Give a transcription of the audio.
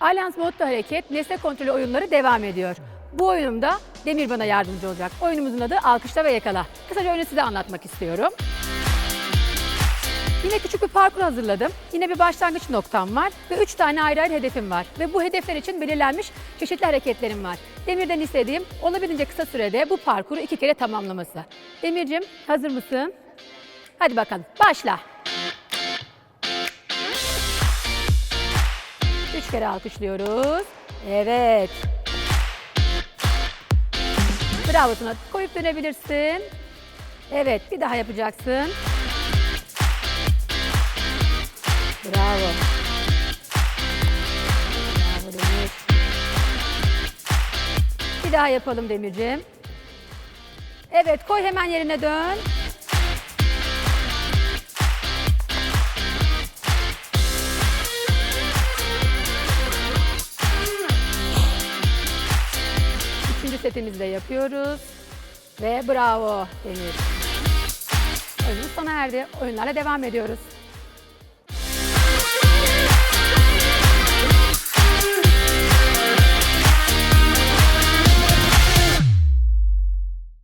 Balans modlu hareket, nesne kontrolü oyunları devam ediyor. Bu oyunumda Demir bana yardımcı olacak. Oyunumuzun adı Alkışla ve Yakala. Kısaca oyunu size anlatmak istiyorum. Yine küçük bir parkur hazırladım. Yine bir başlangıç noktam var ve üç tane ayrı ayrı hedefim var. Ve bu hedefler için belirlenmiş çeşitli hareketlerim var. Demir'den istediğim olabildiğince kısa sürede bu parkuru iki kere tamamlaması. Demir'cim hazır mısın? Hadi bakalım başla. Üç kere alkışlıyoruz. Evet. Bravo Tuna. Koyup dönebilirsin. Evet bir daha yapacaksın. Bravo. Bravo Demir. Bir daha yapalım Demircim. Evet koy hemen yerine dön. Setimizi yapıyoruz. Ve bravo Demir. Oyunumuz sona erdi. Oyunlarla devam ediyoruz.